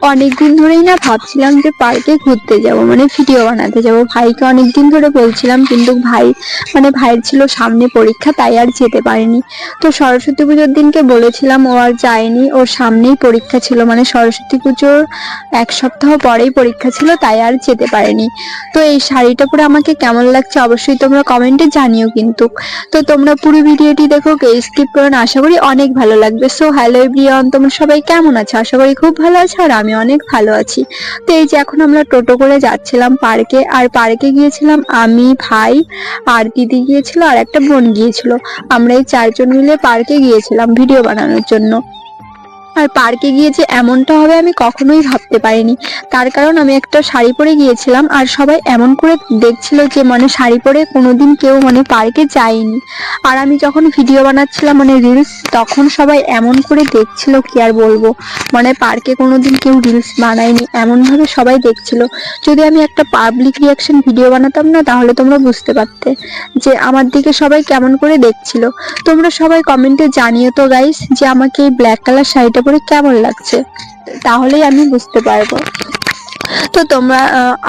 অনেকদিন ধরেই না ভাবছিলাম যে পার্কে ঘুরতে যাব মানে ভিডিও বানাতে যাব। ভাইকে অনেকদিন ধরে বলছিলাম, কিন্তু ভাই মানে ভাইয়ের ছিল সামনে পরীক্ষা, তাই আর যেতে পারিনি। তো সরস্বতী পুজোর দিনকে বলেছিলাম, ও আর যায়নি, ওর সামনেই পরীক্ষা ছিল। মানে সরস্বতী পুজোর এক সপ্তাহ পরেই পরীক্ষা ছিল, তাই আর যেতে পারেনি। তো এই শাড়িটা পরে আমাকে কেমন লাগছে অবশ্যই তোমরা কমেন্টে জানিও কিন্তু। তো তোমরা পুরো ভিডিওটি দেখো স্কিপ করো আশা করি অনেক ভালো লাগবে। সো হ্যালো এভরিওয়ান তোমরা সবাই কেমন আছো? আশা করি খুব ভালো আছো, আর আমি অনেক ভালো আছি। তো এই যে এখন আমরা টোটো করে যাচ্ছিলাম পার্কে, আর পার্কে গিয়েছিলাম আমি, ভাই, আর দিদি গিয়েছিল, আর একটা বোন গিয়েছিল। আমরা এই চারজন মিলে পার্কে গিয়েছিলাম ভিডিও বানানোর জন্য। আর পার্কে গিয়ে যে এমনটা হবে আমি কখনোই ভাবতে পারিনি। তার কারণ আমি একটা শাড়ি পরে গিয়েছিলাম আর সবাই এমন করে দেখছিল যে মানে শাড়ি পরে কোনোদিন কেউ মানে পার্কে যায়নি। আর আমি যখন ভিডিও বানাচ্ছিলাম মানে রিলস তখন সবাই এমন করে দেখছিল কি আর বলব? মানে পার্কে কোনোদিন কেউ রিলস বানায়নি, এমনভাবে সবাই দেখছিল। যদি আমি একটা পাবলিক রিয়াকশন ভিডিও বানাতাম না, তাহলে তোমরা বুঝতে পারতে যে আমার দিকে সবাই কেমন করে দেখছিল। তোমরা সবাই কমেন্টে জানিও তো গাইস যে আমাকে এই ব্ল্যাক কালার শাড়িটা পরে কেমন লাগছে? তাহলেই আমি বুঝতে পারব। তো তোমরা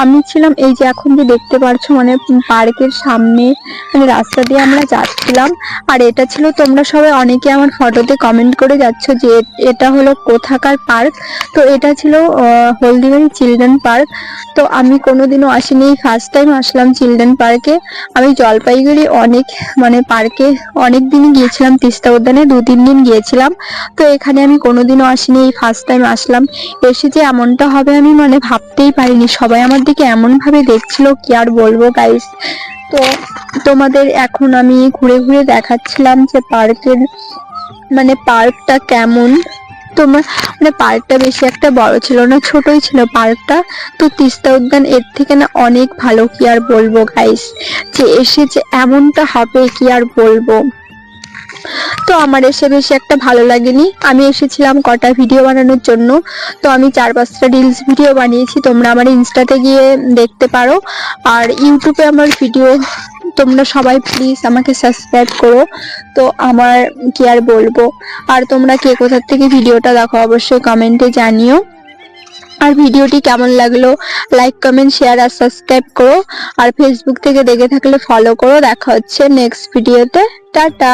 আমি ছিলাম এই যে এখন যে দেখতে পারছ মানে পার্কের সামনে মানে রাস্তা দিয়ে আমরা যাচ্ছিলাম। আর এটা ছিল তোমরা সবাই অনেকে আমার ফটোতে কমেন্ট করে যাচ্ছ যে এটা হলো কোথাকার পার্ক। তো এটা ছিল হলদিবাড়ি চিলড্রেন পার্ক। তো আমি কোনোদিনও আসিনি, এই ফার্স্ট টাইম আসলাম চিলড্রেন পার্কে। আমি জলপাইগুড়ি অনেক মানে পার্কে অনেক দিনই গিয়েছিলাম, তিস্তা উদ্যানে দু তিন দিন গিয়েছিলাম। তো এখানে আমি কোনোদিনও আসিনি, এই ফার্স্ট টাইম আসলাম। এসে যে এমনটা হবে আমি মানে ভাবতেই পারিনি। সবাই আমার দিকে এমন ভাবে দেখছিল, কি আর বলব গাইস তো তোমাদের এখন আমি ঘুরে ঘুরে দেখাচ্ছিলাম যে পার্কের মানে পার্কটা কেমন। তোমার মানে পার্কটা বেশি একটা বড় ছিল না, ছোটই ছিল পার্কটা। তো তিস্তা উদ্যান এর থেকে না অনেক ভালো, কি আর বলব গাইস যে এসে যে এমনটা হবে, কি আর বলব? তো আমার এসে বেশি একটা ভালো লাগেনি। আমি এসেছিলাম কটা ভিডিও বানানোর জন্য। তো আমি চার পাঁচটা রিলস ভিডিও বানিয়েছি। তোমরা আমার ইনস্টাতে গিয়ে দেখতে পারো। আর ইউটিউবে আমার ভিডিও তোমরা সবাই প্লিজ আমাকে সাবস্ক্রাইব করো। তো আমার কি আর বলব? আর তোমরা কে কোথার থেকে ভিডিওটা দেখো অবশ্যই কমেন্টে জানিও। আর ভিডিওটি কেমন লাগল? লাইক কমেন্ট শেয়ার আর সাবস্ক্রাইব করো। আর ফেসবুক থেকে দেখে থাকলে ফলো করো। দেখা হচ্ছে নেক্সট ভিডিওতে টাটা!